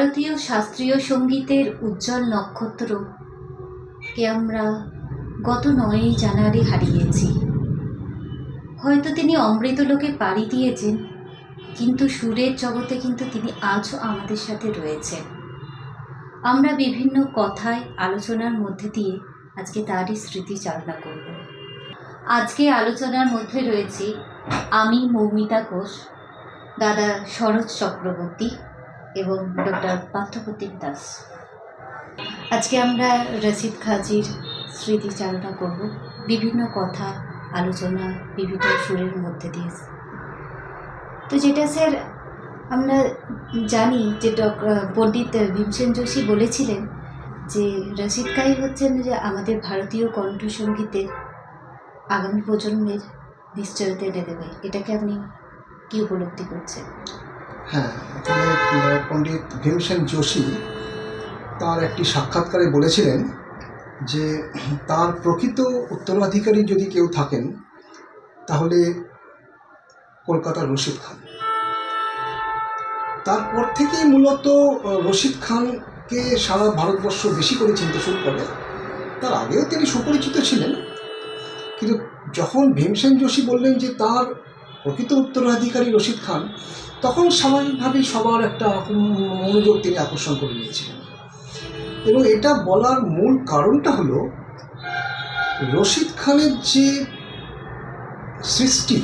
ভারতীয় শাস্ত্রীয় সঙ্গীতের উজ্জ্বল নক্ষত্র, কে আমরা গত নয়ই জানুয়ারি হারিয়েছি। হয়তো তিনি অমৃতলোকে পাড়ি দিয়েছেন, কিন্তু সুরের জগতে কিন্তু তিনি আজও আমাদের সাথে রয়েছেন। আমরা বিভিন্ন কথায়, আলোচনার মধ্যে দিয়ে আজকে তারই স্মৃতিচারণা করব। আজকে আলোচনার মধ্যে রয়েছে আমি মৌমিতা ঘোষ, দাদা শরৎ চক্রবর্তী। এবং ডক্টর পার্থপ্রতিম দাস। আজকে আমরা রশিদ খাজির স্মৃতিচারণা করব। বিভিন্ন কথা, আলোচনা, বিভিন্ন সুরের মধ্যে দিয়ে। তো যেটা স্যার, আমরা জানি যে পণ্ডিত ভীমসেন যোশী বলেছিলেন যে রশিদ খাই হচ্ছেন যে আমাদের ভারতীয় কণ্ঠসঙ্গীতের আগামী প্রজন্মের নিশ্চয়তা এনে দেবে। এটাকে আপনি কী উপলব্ধি করছেন? হ্যাঁ এখানে পণ্ডিত ভীমসেন যোশী তার একটি সাক্ষাৎকারে বলেছিলেন যে, তার প্রকৃত উত্তরাধিকারী যদি কেউ থাকেন, তাহলে কলকাতার রশিদ খান। তারপর থেকেই মূলত রশিদ খানকে সারা ভারতবর্ষ বেশি করে চিনতে শুরু করে। তার আগেও তিনি সুপরিচিত ছিলেন, কিন্তু যখন ভীমসেন যোশী বললেন যে, তার প্রকৃত উত্তরাধিকারী রশিদ খান, তখন স্বাভাবিকভাবেই সবার একটা মনোযোগ তিনি আকর্ষণ করে নিয়েছিলেন। এবং এটা বলার মূল কারণটা হলো, রশিদ খানের যে সৃষ্টি,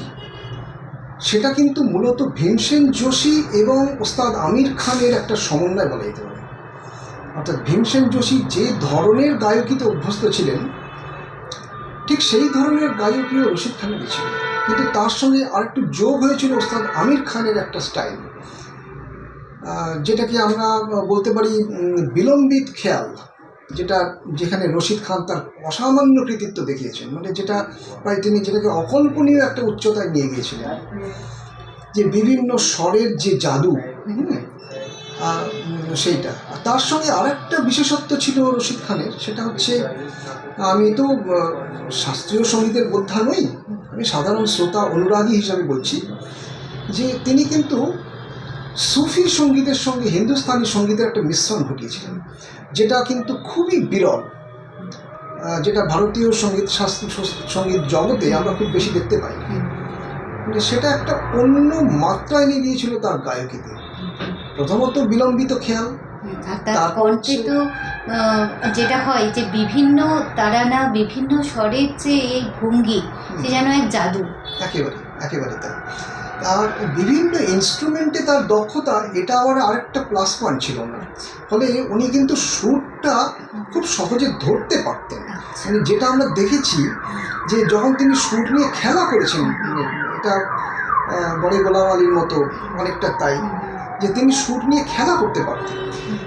সেটা কিন্তু মূলত ভীমসেন যোশী এবং ওস্তাদ আমির খানের একটা সমন্বয় বলা যেতে পারে। অর্থাৎ ভীমসেন যোশী যে ধরনের গায়কিতে অভ্যস্ত ছিলেন, ঠিক সেই ধরনের গায়কীয় রশিদ খানের ছিল কিন্তু তার সঙ্গে আরেকটু যোগ হয়েছিল ওস্তাদ আমির খানের একটা স্টাইল। যেটাকে আমরা বলতে পারি বিলম্বিত খেয়াল, যেটা যেখানে রশিদ খান তার অসামান্য কৃতিত্ব দেখিয়েছেন। মানে যেটা প্রায় তিনি যেটাকে অকল্পনীয় একটা উচ্চতায় নিয়ে গিয়েছিলেন। যে বিভিন্ন স্বরের যে জাদু সেইটা। তার সঙ্গে আরেকটা বিশেষত্ব ছিল রশিদ খানের, সেটা হচ্ছে, আমি তো শাস্ত্রীয় সঙ্গীতের বোদ্ধা নই আমি সাধারণ শ্রোতা অনুরাগী হিসাবে বলছি যে তিনি কিন্তু সুফি সঙ্গীতের সঙ্গে হিন্দুস্তানি সঙ্গীতের একটা মিশ্রণ ঘটিয়েছিলেন যেটা কিন্তু খুবই বিরল। যেটা ভারতীয় সংগীত শাস্ত্রীয় সংগীত জগতে আমরা খুব বেশি দেখতে পাই। মানে সেটা একটা অন্য মাত্রা এনে দিয়েছিল তার গায়কিতে। প্রথমত বিলম্বিত খেয়াল। তার তারপর কণ্ঠে তো যেটা হয় যে বিভিন্ন তারানা বিভিন্ন স্বরের যে এই ভঙ্গি সে যেন এক জাদু। একেবারে একেবারে তাই। আর বিভিন্ন ইনস্ট্রুমেন্টে তার দক্ষতা এটা আবার আরেকটা প্লাস পয়েন্ট ছিল না ফলে উনি কিন্তু সুরটা খুব সহজে ধরতে পারতেন। আচ্ছা। মানে যেটা আমরা দেখেছি যে যখন তিনি সুর নিয়ে খেলা করেছেন এটা বড়ে গোলাম আলীর মতো অনেকটা তাই যে তিনি সুর নিয়ে খেলা করতে পারতেন।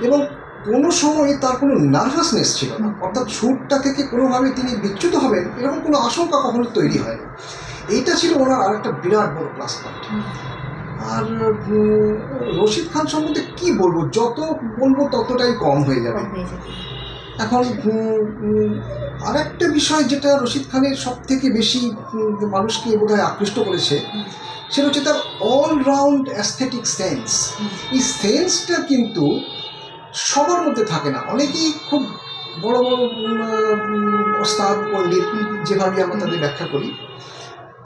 এবং কোনো সময় তার কোনো নার্ভাসনেস ছিল না। অর্থাৎ সুরটা থেকে কোনোভাবে তিনি বিচ্যুত হবেন এরকম কোনো আশঙ্কা কখনো তৈরি হয়নি। এইটা ছিল ওনার আরেকটা বিরাট বড় প্লাস পয়েন্ট আর রশিদ খান সম্বন্ধে কি বলব? যত বলব ততটাই কম হয়ে যাবে। এখন আরেকটা বিষয় যেটা রশিদ খানের সব থেকে বেশি মানুষকে বোধহয় আকৃষ্ট করেছে সেটা হচ্ছে তার অলরাউন্ড অ্যাস্থেটিক সেন্স এই সেন্সটা কিন্তু সবার মধ্যে থাকে না। অনেকেই খুব বড় বড় ওস্তাদ পণ্ডিত যেভাবে আমরা তাদের ব্যাখ্যা করি।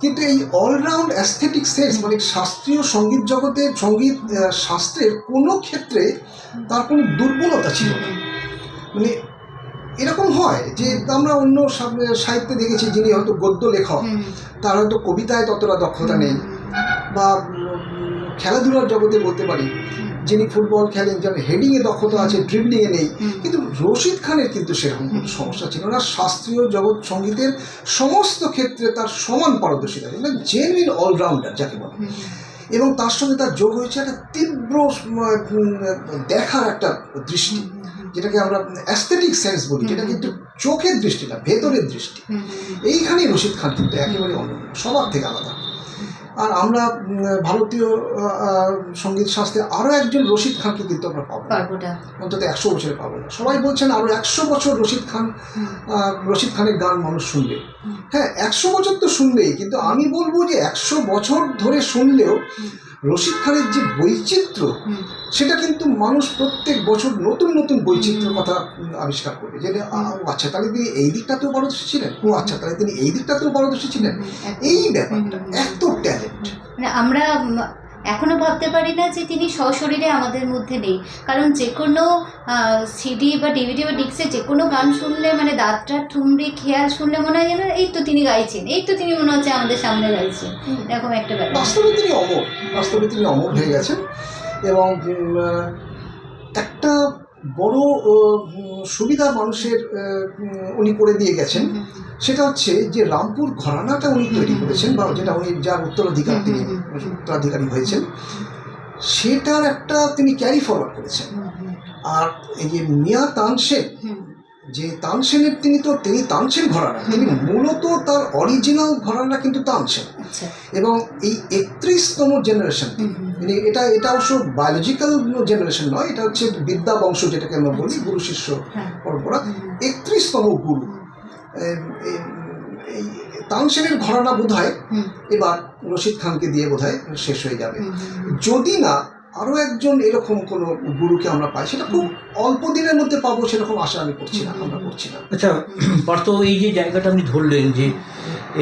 কিন্তু এই অলরাউন্ড অ্যাস্থেটিক সেন্স মানে শাস্ত্রীয় সংগীত জগতে সংগীত শাস্ত্রের কোনো ক্ষেত্রে তার কোনো দুর্বলতা ছিল না। মানে এরকম হয় যে আমরা অন্য সাহিত্যে দেখেছি যিনি হয়তো গদ্য লেখক তার হয়তো কবিতায় ততটা দক্ষতা নেই। বা খেলাধুলার জগতে বলতে পারি যিনি ফুটবল খেলেন যার হেডিংয়ে দক্ষতা আছে ড্রিবলিংয়ে নেই কিন্তু রশিদ খানের কিন্তু সেরকম কোনো সমস্যা ছিল না। শাস্ত্রীয় জগৎ সঙ্গীতের সমস্ত ক্ষেত্রে তার সমান পারদর্শিতা ছিল জেনুইন অলরাউন্ডার যাকে বলে। এবং তার সঙ্গে তার যোগ হয়েছে একটা তীব্র দেখার একটা দৃষ্টি যেটাকে আমরা অ্যাস্থেটিক সেন্স বলি যেটা কিন্তু চোখের দৃষ্টি। না ভেতরের দৃষ্টি এইখানেই রশিদ খান কিন্তু একেবারে অন্য সবার থেকে আলাদা। আর আমরা ভারতীয় সংগীত শাস্ত্রে আরও একজন রশিদ খানকে কিন্তু আমরা পাবো। অন্তত একশো বছরে পাবো। না সবাই বলছেন আরও একশো বছর রশিদ খান রশিদ খানের গান মানুষ শুনবে। হ্যাঁ একশো বছর তো শুনবেই কিন্তু আমি বলব যে একশো বছর ধরে শুনলেও। রশিদ খানের যে বৈচিত্র্য সেটা কিন্তু মানুষ প্রত্যেক বছর নতুন নতুন বৈচিত্র্যের কথা আবিষ্কার করবে। যে আচ্ছা তাহলে তিনি এই দিকটাতেও পারদর্শী ছিলেন? ও আচ্ছা তাহলে তিনি এই দিকটাতেও পারদর্শী ছিলেন? এই ব্যাপারটা। এত ট্যালেন্ট মানে আমরা উম, এখনও ভাবতে পারি না যে তিনি সশরীরে আমাদের মধ্যে নেই। কারণ যে কোনো সিডি বা ডিভিডি বা ডিক্সে যে কোনো গান শুনলে মানে দাঁতটা ঠুমড়ি খেয়াল শুনলে মনে হয় যেন এই তো তিনি গাইছেন এই তো তিনি মনে হচ্ছে আমাদের সামনে গাইছেন এরকম একটা ব্যাপার। বাস্তবে তিনি অমর বাস্তবে তিনি অমর হয়ে গেছেন এবং একটা বড় সুবিধা মানুষের উনি করে দিয়ে গেছেন। সেটা হচ্ছে যে রামপুর ঘরানাটা উনি তৈরি করেছেন বা যেটা উনি যার উত্তরাধিকার তিনি। উত্তরাধিকারী হয়েছেন সেটার একটা তিনি ক্যারি ফরওয়ার্ড করেছেন। আর এই যে মিয়া তানসেন হুম, যে তানসেনের তিনি তো তিনি তানসেন ঘরানা। তিনি মূলত তার অরিজিনাল ঘরানা কিন্তু তানসেন। আচ্ছা। এবং এই একত্রিশতম জেনারেশন মানে এটা এটা অবশ্য বায়োলজিক্যাল জেনারেশন নয় এটা হচ্ছে বিদ্যা বংশ যেটাকে আমরা বলি গুরু শিষ্য হ্যাঁ। পরম্পরা। একত্রিশতম গুরু। এই- তানসেনের ঘরানা বোধ হয় এবার রশিদ খানকে দিয়ে বোধ হয় শেষ হয়ে যাবে। যদি না আরও একজন এরকম কোনো গুরুকে আমরা পাই সেটা খুব অল্প দিনের মধ্যে পাবো সেরকম আশা আমি করছি না আমরা করছি না। আচ্ছা পার্থ এই যে জায়গাটা আপনি ধরলেন যে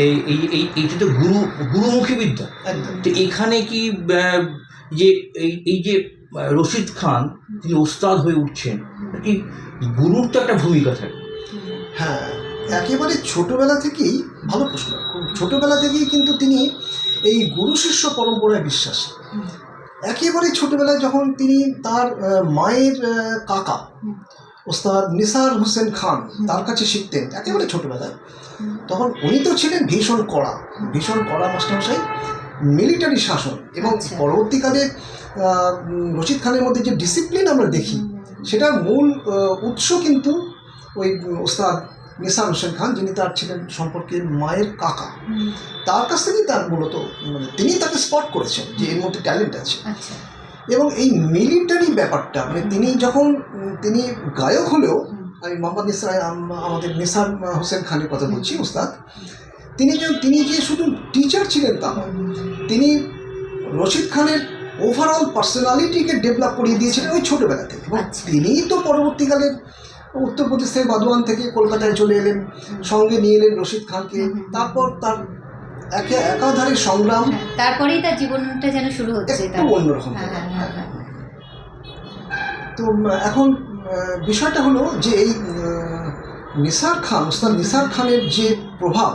এই এই এই এইটা তো গুরু গুরুমুখী বিদ্যা। একদম। তো এখানে কি যে এই এই যে রশিদ খান তিনি ওস্তাদ হয়ে উঠছেন কি গুরুর তো একটা ভূমিকা থাকে। হ্যাঁ একেবারে ছোটবেলা থেকেই ভালো প্রশ্ন ছোটবেলা থেকেই কিন্তু তিনি এই গুরু শিষ্য পরম্পরায় বিশ্বাসী। একেবারে ছোটবেলায় যখন তিনি তার মায়ের কাকা ওস্তাদ নিসার হোসেন খান তার কাছে শিখতেন একেবারে ছোটবেলায়। তখন উনি তো ছিলেন ভীষণ কড়া ভীষণ কড়া মাস্টারমশাই মিলিটারি শাসন এবং আচ্ছা। পরবর্তীকালে রশিদ খানের মধ্যে যে ডিসিপ্লিন আমরা দেখি সেটার মূল উৎস কিন্তু ওই ওস্তাদ নিসার হোসেন খান যিনি তার ছিলেন সম্পর্কে মায়ের কাকা তার কাছ থেকেই তার মূলত মানে তিনি তাকে স্পট করেছেন যে এর মধ্যে ট্যালেন্ট আছে। আচ্ছা। এবং এই মিলিটারি ব্যাপারটা মানে তিনি যখন তিনি গায়ক হলেও আমি মোহাম্মদ নিসা আম- আমাদের নিসার হোসেন খানের কথা বলছি ওস্তাদ তিনি যে তিনি যে শুধু টিচার ছিলেন তা নয় তিনি রশিদ খানের ওভারঅল পার্সোনালিটিকে ডেভেলপ করিয়ে দিয়েছিলেন ওই ছোটোবেলা থেকে। এবং আচ্ছা। তিনিই তো পরবর্তীকালে উত্তরপ্রদেশ থেকে বাদওয়ান থেকে কলকাতায় চলে এলেন সঙ্গে নিয়ে এলেন রশিদ খানকে। তারপর তার একে একাধারে সংগ্রাম। হ্যাঁ, তারপরেই তার জীবনটা যেন শুরু হচ্ছে একটু অন্যরকম। হ্যাঁ, হয়ে তো এখন বিষয়টা হলো যে এই নিসার খান ওস্তাদ নিসার খানের যে প্রভাব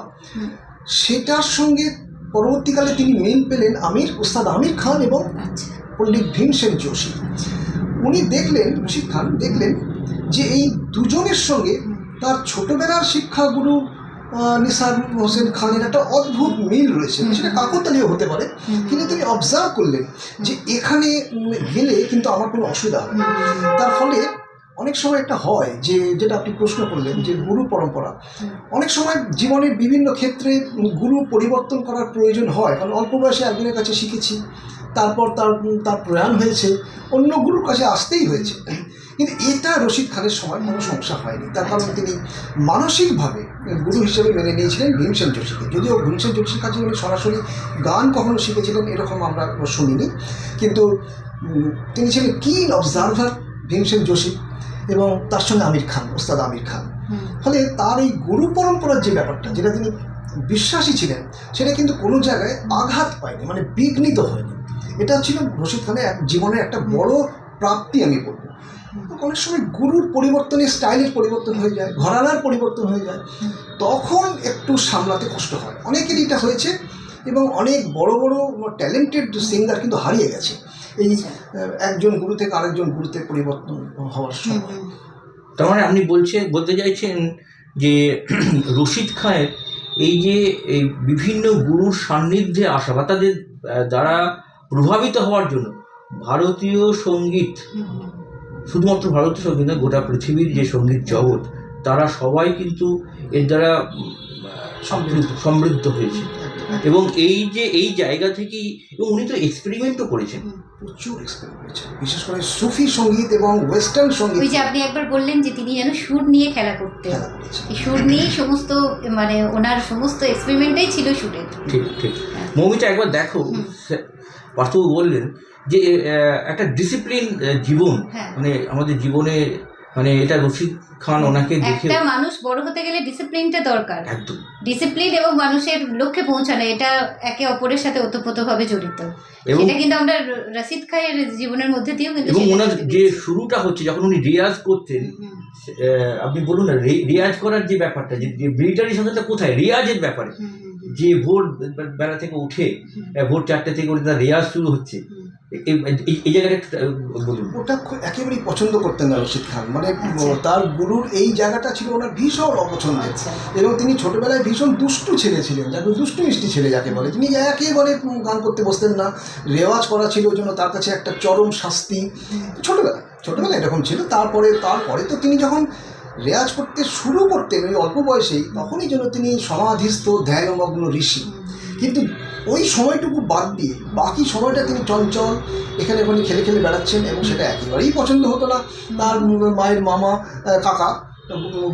সেটার সঙ্গে পরবর্তীকালে তিনি মিল পেলেন আমির ওস্তাদ আমির খান এবং আচ্ছা। পণ্ডিত ভীমসেন যোশী। আচ্ছা। উনি দেখলেন রশিদ খান দেখলেন যে এই দুজনের সঙ্গে তার ছোটবেলার শিক্ষাগুরু নিসার হোসেন খানের একটা অদ্ভুত মিল রয়েছে। সেটা কাকতালীয় হতে পারে কিন্তু তিনি অবজার্ভ করলেন যে এখানে গেলে কিন্তু আমার কোনো অসুবিধা হবে তার ফলে অনেক সময় একটা হয় যে যেটা আপনি প্রশ্ন করলেন যে গুরু পরম্পরা। অনেক সময় জীবনের বিভিন্ন ক্ষেত্রে গুরু পরিবর্তন করার প্রয়োজন হয় কারণ অল্প বয়সে একজনের কাছে শিখেছি তারপর তার তার প্রয়াণ হয়েছে অন্য গুরুর কাছে আসতেই হয়েছে। কিন্তু এটা রশিদ খানের সময় কোনো সমস্যা হয়নি। তার কারণ তিনি মানসিকভাবে গুরু হিসেবে মেনে নিয়েছিলেন ভীমসেন যোশীকে। যদিও ভীমসেন যোশীর কাছে উনি সরাসরি গান কখনো শিখেছিলেন এরকম আমরা শুনিনি। কিন্তু তিনি ছিলেন কিন অবজারভার ভীমসেন যোশী এবং তার সঙ্গে আমির খান ওস্তাদ আমির খান। ফলে তার এই গুরু পরম্পরার যে ব্যাপারটা যেটা তিনি বিশ্বাসী ছিলেন সেটা কিন্তু কোনো জায়গায় আঘাত পায়নি মানে বিঘ্নিত হয়নি। এটা ছিল রশিদ খানের এক জীবনের একটা বড় প্রাপ্তি আমি বলব। অনেক সময় গুরুর পরিবর্তনে স্টাইলের পরিবর্তন হয়ে যায় ঘরানার পরিবর্তন হয়ে যায় তখন একটু সামলাতে কষ্ট হয়। অনেকেরই এটা হয়েছে এবং অনেক বড় বড় ট্যালেন্টেড সিঙ্গার কিন্তু হারিয়ে গেছে। এই আচ্ছা। একজন গুরু থেকে আরেকজন গুরুতে পরিবর্তন হওয়ার সময়। তার মানে আপনি বলছে বলতে চাইছেন যে রশিদ খানের এই যে এই বিভিন্ন গুরুর সান্নিধ্যে আসা বা তাদের দ্বারা প্রভাবিত হওয়ার জন্য ভারতীয় সংগীত শুধুমাত্র ভারতীয় সংগীত নয় গোটা পৃথিবীর যে সংগীত জগৎ, তারা সবাই কিন্তু এর দ্বারা সমৃদ্ধ। হয়েছে। এবং এই যে এই জায়গা থেকেই এবং উনি তো এক্সপেরিমেন্টও করেছেন। প্রচুর এক্সপেরিমেন্ট করেছেন। বিশেষ করে সুফি সংগীত এবং ওয়েস্টার্ন সংগীত। ওই যে আপনি একবার বললেন যে তিনি যেন সুর নিয়ে খেলা করতেন। সুর নিয়েই সমস্ত মানে ওনার সমস্ত এক্সপেরিমেন্টটাই ছিল সুরের। ঠিক ঠিক। মৌমিতা একবার দেখো। পার্থবাবু বললেন যে একটা ডিসিপ্লিন জীবন। হ্যাঁ। মানে আমাদের জীবনে মানে এটা রশিদ খান ওনাকে দেখে একটা মানুষ বড় হতে গেলে ডিসিপ্লিনটা দরকার। একদম। ডিসিপ্লিন এবং মানুষের লক্ষ্যে পৌঁছানো এটা একে অপরের সাথে ওতপ্রোতভাবে জড়িত। এবং সেটা কিন্তু আমরা রশিদ খায়ের জীবনের মধ্যে দিয়েও কিন্তু এবং ওনার যে শুরুটা হচ্ছে যখন উনি রিয়াজ করতেন আপনি বলুন না রিয়াজ করার যে ব্যাপারটা যে মিলিটারি সাথে কোথায়? রিয়াজের ব্যাপারে। যে ভোর বেলা থেকে উঠে ভোর চারটে থেকে উঠে তার রেয়াজ শুরু হচ্ছে। এই- জায়গাটা বলুন। ওটা একেবারেই পছন্দ করতেন না রশিদ খান। মানে আচ্ছা। তার গুরুর এই জায়গাটা ছিল ওনার ভীষণ অপছন্দের। আচ্ছা। এবং তিনি ছোটবেলায় ভীষণ দুষ্টু ছেলে ছিলেন যাকে দুষ্টু মিষ্টি ছেলে যাকে বলে। তিনি একেবারে গান করতে বসতেন না। রেওয়াজ করা ছিল জন্য তার কাছে একটা চরম শাস্তি। ছোটবেলায় ছোটবেলায় এরকম ছিল। তারপরে তারপরে তো তিনি যখন রেয়াজ করতে শুরু করতেন ওই অল্প বয়সেই তখনই যেন তিনি সমাধিস্থ ধ্যানমগ্ন ঋষি। কিন্তু ওই সময়টুকু বাদ দিয়ে বাকি সময়টা তিনি চঞ্চল এখানে ওখানে খেলে খেলে বেড়াচ্ছেন এবং সেটা একেবারেই পছন্দ হতো না। তার মায়ের মামা কাকা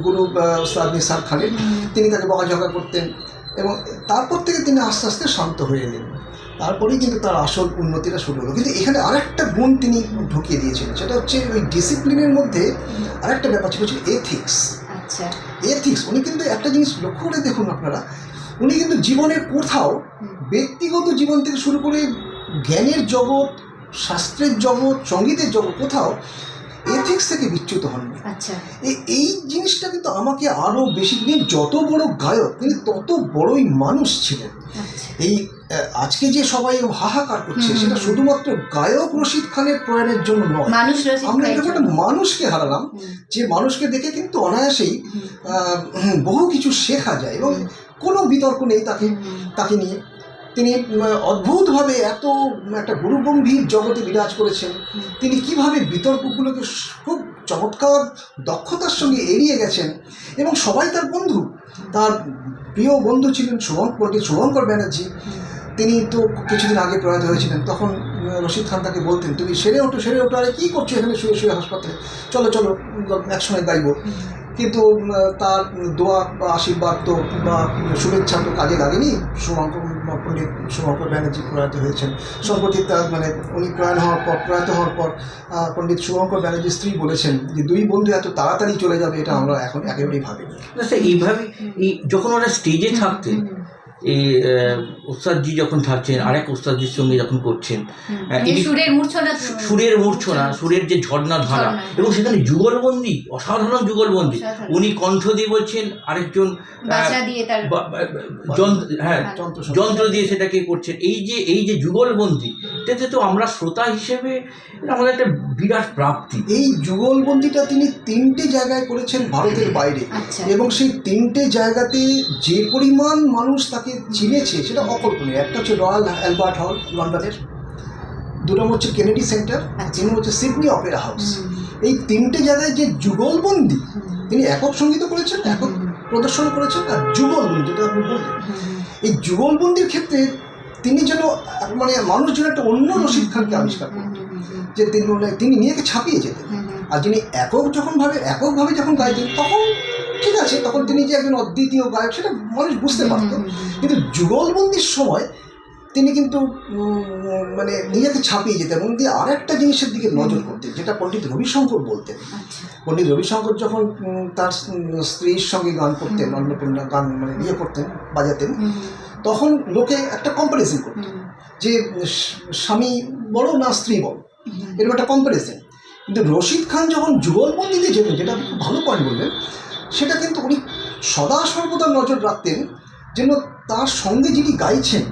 গুরু আহ, উস্তাদ নিসার খানের তিনি তাকে বকাঝকা করতেন এবং তারপর থেকে তিনি আস্তে আস্তে শান্ত হয়ে এলেন। তারপরেই কিন্তু তার আসল উন্নতিটা শুরু হলো। কিন্তু এখানে আরেকটা গুণ তিনি ঢুকিয়ে দিয়েছিলেন সেটা হচ্ছে ওই ডিসিপ্লিনের মধ্যে আরেকটা ব্যাপার ছিল হচ্ছে এথিক্স আচ্ছা। এথিক্স উনি কিন্তু একটা জিনিস লক্ষ্য করে দেখুন আপনারা উনি কিন্তু জীবনের কোথাও ব্যক্তিগত জীবন থেকে শুরু করে জ্ঞানের জগৎ শাস্ত্রের জগৎ সঙ্গীতের জগৎ কোথাও এথিক্স থেকে বিচ্যুত হননি আচ্ছা। এই এই জিনিসটা কিন্তু আমাকে আরও বেশি তিনি যত বড় গায়ক তিনি তত বড়ই মানুষ ছিলেন। আচ্ছা। এই আজকে যে সবাই হাহাকার করছে সেটা শুধুমাত্র গায়ক রশিদ খানের প্রয়াণের জন্য নয়। আমরা একটা মানুষকে হারালাম যে মানুষকে দেখে কিন্তু অনায়াসেই বহু কিছু শেখা যায় এবং কোনো বিতর্ক নেই তাকে তাকে নিয়ে। তিনি অদ্ভুতভাবে এত, একটা গুরুগম্ভীর জগতে বিরাজ করেছেন। তিনি কীভাবে বিতর্কগুলোকে খুব চমৎকার দক্ষতার সঙ্গে এড়িয়ে গেছেন। এবং সবাই তার বন্ধু। তার প্রিয় বন্ধু ছিলেন পণ্ডিত শুভঙ্কর ব্যানার্জি। তিনি তো কিছুদিন আগে প্রয়াত হয়েছিলেন। তখন রশিদ খান তাকে বলতেন, তুমি সেরে ওঠো সেরে ওঠো। আরে, কী করছ এখানে শুয়ে শুয়ে হাসপাতালে? চলো চলো, একসঙ্গে গাইবো। কিন্তু তার দোয়া বা আশীর্বাদ তো বা শুভেচ্ছা তো কাজে লাগেনি। শুভঙ্কর পণ্ডিত শুভঙ্কর ব্যানার্জি প্রয়াত হয়েছেন। সম্প্রতি তার মানে উনি প্রয়াণ হওয়ার পর, প্রয়াত হওয়ার পর পণ্ডিত শুভঙ্কর ব্যানার্জির স্ত্রী বলেছেন যে, দুই বন্ধু এত তাড়াতাড়ি চলে যাবে, এটা আমরা এখন একেবারেই ভাবি না স্যার এইভাবে যখন ওরা স্টেজে থাকতেন এই আহ, ওস্তাদজি যখন থাকছেন আরেক ওস্তাদজির সঙ্গে যখন করছেন হ্যাঁ, যে সুরের মূর্ছনা সুরের মূর্ছনা সুরের যে ঝর্ণা ধারা এবং সেখানে যুগলবন্দি অসাধারণ যুগলবন্দি। উনি কণ্ঠ দিয়ে বলছেন আরেকজন হ্যাঁ যন্ত্র যন্ত্র দিয়ে সেটাকে করছেন। এই যে এই যে যুগলবন্দি এটাতে তো আমরা শ্রোতা হিসেবে আমাদের একটা বিরাট প্রাপ্তি। এই যুগলবন্দিটা তিনি তিনটে জায়গায় করেছেন ভারতের বাইরে। আচ্ছা। এবং সেই তিনটে জায়গাতে যে পরিমাণ মানুষ তাকে চিনেছে সেটা অকল্পনীয়। একটা হচ্ছে রয়্যাল অ্যালবার্ট হল লন্ডনের। দুটো হচ্ছে কেনেডি সেন্টার। তিন হচ্ছে সিডনি অপেরা হাউস। এই তিনটে জায়গায় যে যুগলবন্দি তিনি একক সংগীত করেছেন একক প্রদর্শন করেছেন আর যুগলবন্দি যেটা আপনি বললেন। এই যুগলবন্দির ক্ষেত্রে তিনি যেন মানে মানুষ যেন একটা অন্য রশিদ খানকে আবিষ্কার করতেন যে তিনি তিনি নিজেকে ছাপিয়ে যেতেন। আর যিনি একক যখন ভাবে এককভাবে যখন গাইতেন তখন ঠিক আছে তখন তিনি যে একজন অদ্বিতীয় গায়ক সেটা মানুষ বুঝতে পারতো। কিন্তু যুগলবন্দির সময় তিনি কিন্তু মানে নিজেকে ছাপিয়ে যেতেন এবং দিয়ে আরেকটা জিনিসের দিকে নজর করতেন যেটা পণ্ডিত রবিশঙ্কর বলতেন। আচ্ছা। পণ্ডিত রবিশঙ্কর যখন তার স্ত্রীর সঙ্গে গান করতেন। অন্নপূর্ণা গান মানে ইয়ে করতেন বাজাতেন তখন লোকে একটা কম্পারিজন করত যে স্বামী বড় না স্ত্রী বড়? এরকম একটা কম্পারিজন কিন্তু রশিদ খান যখন যুগলবন্দিতে যেতেন যেটা আপনি খুব ভালো পয়েন্ট বললেন সেটা কিন্তু উনি সদা সর্বদা নজর রাখতেন যেন তার সঙ্গে যিনি গাইছেন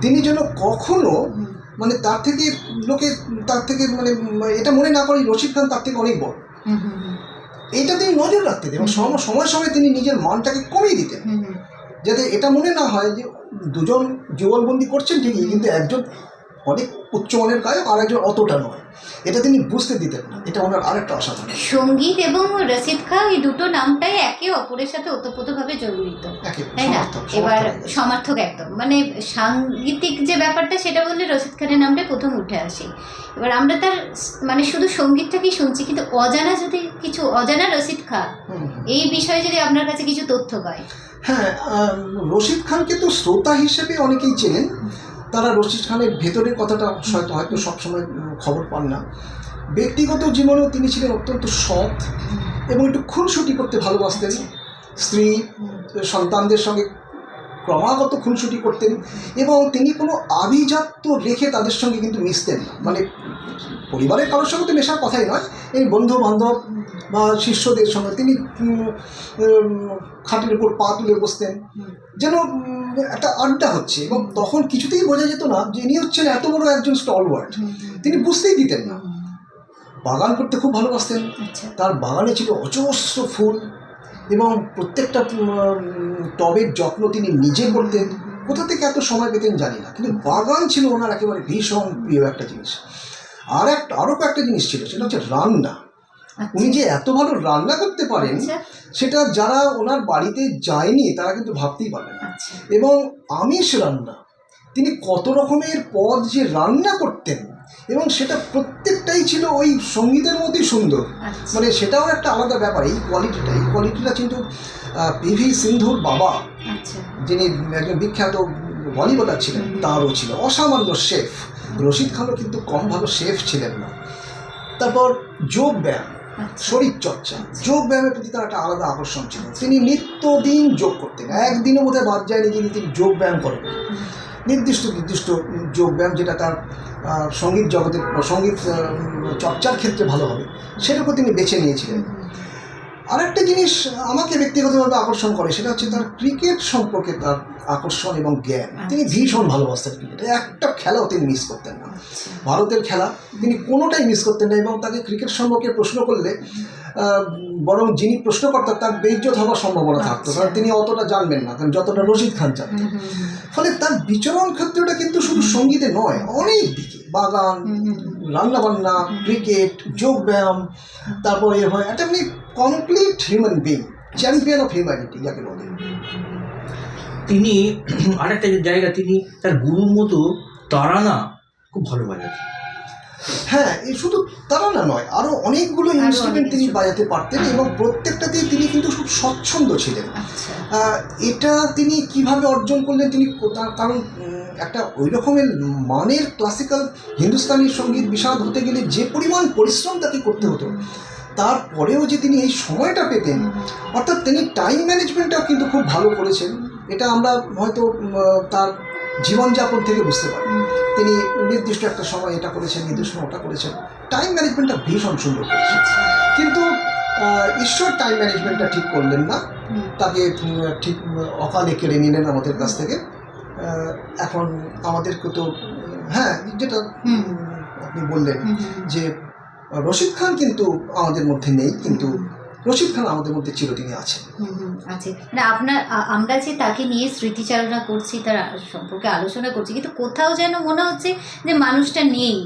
তিনি যেন কখনো মানে তার থেকে লোকে তার থেকে মানে এটা মনে না করি রশিদ খান তার থেকে অনেক বড়। এইটা তিনি নজর রাখতেন এবং সম- সময় সময় তিনি নিজের মানটাকে কমিয়ে দিতেন। যাতে এটা মনে না হয় যে দুজন যুগলবন্দি করছেন ঠিকই কিন্তু একজন অনেক উচ্চমানের গায়ক আর একজন অতটা নয়। এটা তিনি বুঝতে দিতেন না। এটা ওনার আরেকটা অসাধারণ সংগীত এবং রসিদ খা এই দুটো নামটাই একে অপরের সাথে ওতপ্রোতভাবে জড়িত। তাই না? এবার সমর্থক একদম। মানে সাংগীতিক যে ব্যাপারটা সেটা বললে রশিদ খানের নামটা প্রথম উঠে আসে। এবার আমরা তার মানে শুধু সঙ্গীতটাকেই শুনছি কিন্তু অজানা যদি কিছু অজানা রশিদ খা। এই বিষয়ে যদি আপনার কাছে কিছু তথ্য পায়। হ্যাঁ রশিদ খানকে তো শ্রোতা হিসেবে অনেকেই চেনেন। তারা রশিদ খানের ভেতরের কথাটা হয়তো হয়তো সবসময় খবর পান না। ব্যক্তিগত জীবনেও তিনি ছিলেন অত্যন্ত সৎ এবং একটু খুনসুটি করতে ভালোবাসতেন। স্ত্রী, সন্তানদের সঙ্গে ক্রমাগত খুনসুটি করতেন এবং তিনি কোনো আভিজাত্য রেখে তাদের সঙ্গে কিন্তু মিশতেন না। মানে পরিবারের কারোর সঙ্গে তো মেশার কথাই নয়। এই বন্ধু বান্ধব বা শিষ্যদের সঙ্গে তিনি খাটের উপর পা তুলে বসতেন। যেন একটা আড্ডা হচ্ছে এবং তখন কিছুতেই বোঝা যেত না যে ইনি হচ্ছেন এত বড় একজন স্টলওয়ার্ড তিনি বুঝতেই দিতেন না। বাগান করতে খুব ভালোবাসতেন। আচ্ছা। তার বাগানে ছিল অজস্র ফুল। এবং প্রত্যেকটা টবের যত্ন তিনি নিজে করতেন। কোথা থেকে এত সময় পেতেন জানি না। কিন্তু বাগান ছিল ওনার একেবারে ভীষণ প্রিয় একটা জিনিস। আর একটা আরও কয়েকটা জিনিস ছিল সেটা হচ্ছে রান্না। উনি যে এত ভালো রান্না করতে পারেন আচ্ছা। সেটা যারা ওনার বাড়িতে যায়নি তারা কিন্তু ভাবতেই পারবে না। আচ্ছা। এবং আমিষ রান্না তিনি কত রকমের পদ যে রান্না করতেন এবং সেটা প্রত্যেকটাই ছিল ওই সঙ্গীতের মতোই সুন্দর। আচ্ছা। মানে সেটাও একটা আলাদা ব্যাপার এই কোয়ালিটিটা এই কোয়ালিটিটা কিন্তু পিভি সিন্ধুর বাবা আচ্ছা। যিনি একজন বিখ্যাত বলিউডার ছিলেন তারও ছিল অসামান্য শেফ। রশিদ খানও কিন্তু কম ভালো শেফ ছিলেন না। তারপর যোগ ব্যায়াম আচ্ছা। শরীর চর্চা যোগ ব্যায়ামের প্রতি তার একটা আলাদা আকর্ষণ ছিল। তিনি নিত্যদিন যোগ করতেন একদিনও বোধহয় বাদ যায়নি যিনি তিনি যোগ ব্যায়াম করেন। নির্দিষ্ট নির্দিষ্ট যোগব্যায়াম যেটা তার সংগীত জগতের সংগীত চর্চার ক্ষেত্রে ভালো হবে, সেটাকে তিনি বেছে নিয়েছিলেন। আরেকটা জিনিস আমাকে ব্যক্তিগতভাবে আকর্ষণ করে, সেটা হচ্ছে তার ক্রিকেট সম্পর্কে তার আকর্ষণ এবং জ্ঞান। তিনি ভীষণ ভালোবাসতেন ক্রিকেট একটা খেলাও তিনি মিস করতেন না। আচ্ছা। ভারতের খেলা তিনি কোনোটাই মিস করতেন না এবং তাকে ক্রিকেট সম্পর্কে প্রশ্ন করলে বরং যিনি প্রশ্ন প্রশ্নকর্তা তার বেইজ্জত হওয়ার সম্ভাবনা থাকতো। আচ্ছা। কারণ তিনি অতটা জানবেন না কারণ যতটা রশিদ খান জানতেন। ফলে তার বিচরণ ক্ষেত্রটা কিন্তু শুধু সঙ্গীতে নয় অনেক দিকে। বাগান। রান্নাবান্না ক্রিকেট যোগব্যায়াম তারপরে এ হয় একটা complete human being champion of humanity যাকে বলে। তিনি আরেকটা জায়গা তিনি তার গুরুর মতো তারানা খুব ভালো বাজাতেন। হ্যাঁ এই শুধু তারা না নয় আরও অনেকগুলো ইনস্ট্রুমেন্ট তিনি বাজাতে পারতেন এবং প্রত্যেকটাতেই তিনি কিন্তু খুব স্বচ্ছন্দ ছিলেন। আচ্ছা। এটা তিনি কীভাবে অর্জন করলেন তিনি কোথা- কারণ একটা ওই রকমের মানের ক্লাসিক্যাল হিন্দুস্তানি সংগীত বিশারদ হতে গেলে যে পরিমাণ পরিশ্রম তাকে করতে হতো তারপরেও যে তিনি এই সময়টা পেতেন অর্থাৎ তিনি টাইম ম্যানেজমেন্টটাও কিন্তু খুব ভালো করেছেন। এটা আমরা হয়তো তার জীবনযাপন থেকে বুঝতে পারি। তিনি নির্দিষ্ট একটা সময় এটা করেছেন নির্দিষ্ট সময় ওটা করেছেন। টাইম ম্যানেজমেন্টটা ভীষণ সুন্দর করেছেন। আচ্ছা। কিন্তু ঈশ্বর টাইম ম্যানেজমেন্টটা ঠিক করলেন না। তাকে ঠিক অকালে কেড়ে নিলেন আমাদের কাছ থেকে। এখন আমাদেরকে তো হ্যাঁ যেটা আপনি বললেন যে রশিদ খান কিন্তু আমাদের মধ্যে নেই। কিন্তু রশিদ খান আমাদের মধ্যে চিরদিনই আছেন। আছে। না আপনার আমরা যে তাকে নিয়ে স্মৃতিচারণা করছি তার সম্পর্কে আলোচনা করছি কিন্তু কোথাও যেন মনে হচ্ছে যে মানুষটা নেই।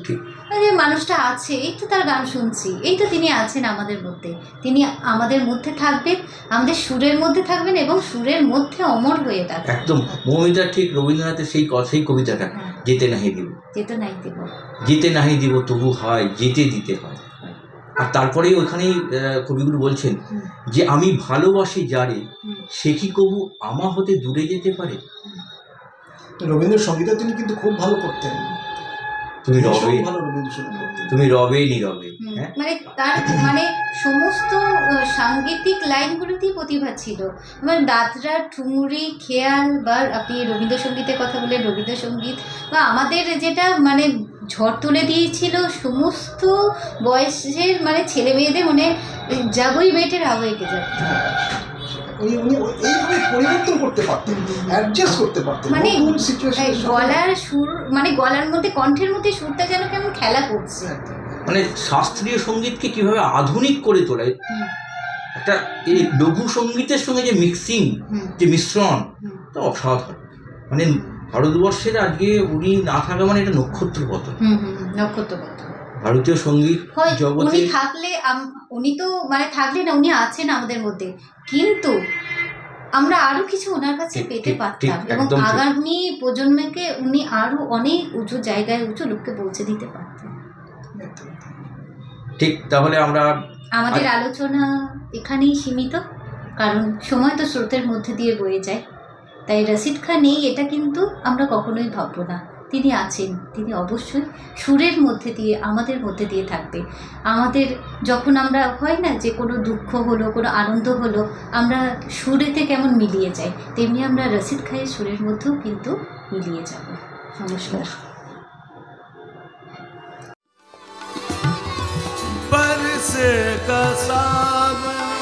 যে মানুষটা আছে এই তো তার গান শুনছি এই তো তিনি আছেন আমাদের মধ্যে। তিনি আমাদের মধ্যে থাকবেন আমাদের সুরের মধ্যে থাকবেন এবং সুরের মধ্যে অমর হয়ে থাকবেন। একদম। মৌমিতা ঠিক রবীন্দ্রনাথের সেই সেই কবিতাটা হ্যাঁ, যেতে নাহি দিব। যেতে নাই দেব। যেতে নাহি দিব তবু হয় যেতে দিতে হয়। আর তারপরেই ওখানেই কবিগুরু বলছেন যে আমি ভালোবাসি যারে সে কি কবু আমা হতে দূরে যেতে পারে? রবীন্দ্রসঙ্গীতও তিনি কিন্তু খুব ভালো করতেন। তুমি রবে। তুমি রবে নীরবে হ্যাঁ? মানে তার মানে সমস্ত সাংগীতিক লাইনগুলোতেই প্রতিভা ছিল। মানে দাদরা ঠুমুরি খেয়াল বা আপনি রবীন্দ্রসঙ্গীতের কথা বললেন রবীন্দ্রসঙ্গীত বা আমাদের যেটা মানে ঝড় তুলে দিয়েছিল সমস্ত বয়সের মানে ছেলে মেয়েদের মানে যাবই বেটের উনি উনি এইভাবে পরিবর্তন করতে পারতেন অ্যাডজাস্ট করতে পারতেন মানে গলার সুর মানে গলার মধ্যে কণ্ঠের মধ্যে সুরটা যেন কেমন খেলা করছে। মানে শাস্ত্রীয় সঙ্গীতকে কীভাবে আধুনিক করে তোলে একটা এই লঘু সঙ্গীতের সঙ্গে যে মিক্সিং যে মিশ্রণ তা অসাধারণ। মানে ভারতবর্ষের আজকে উনি না থাকা মানে এটা নক্ষত্র হুম হুম, ভারতীয় সংগীত জগতে উনি থাকলে উনি তো মানে থাকলে না উনি আছেন আমাদের মধ্যে। কিন্তু আমরা আরও কিছু ওনার কাছে পেতে পারতাম এবং আগামী প্রজন্মকে উনি আরও অনেক উঁচু জায়গায় উঁচু লোককে পৌঁছে দিতে পারতেন। ঠিক তাহলে আমরা আমাদের আলোচনা এখানেই সীমিত কারণ সময় তো স্রোতের মধ্যে দিয়ে বয়ে যায়। তাই রশিদ খান নেই এটা কিন্তু আমরা কখনোই ভাববো না তিনি আছেন তিনি অবশ্যই সুরের মধ্যে দিয়ে আমাদের মধ্যে দিয়ে থাকবে আমাদের যখন আমরা হয় না যে কোনো দুঃখ হলো কোনো আনন্দ হলো আমরা সুরেতে কেমন মিলিয়ে যাই তেমনি আমরা রশিদ খায়ের সুরের মধ্যেও কিন্তু মিলিয়ে যাব নমস্কার बरसे का सावन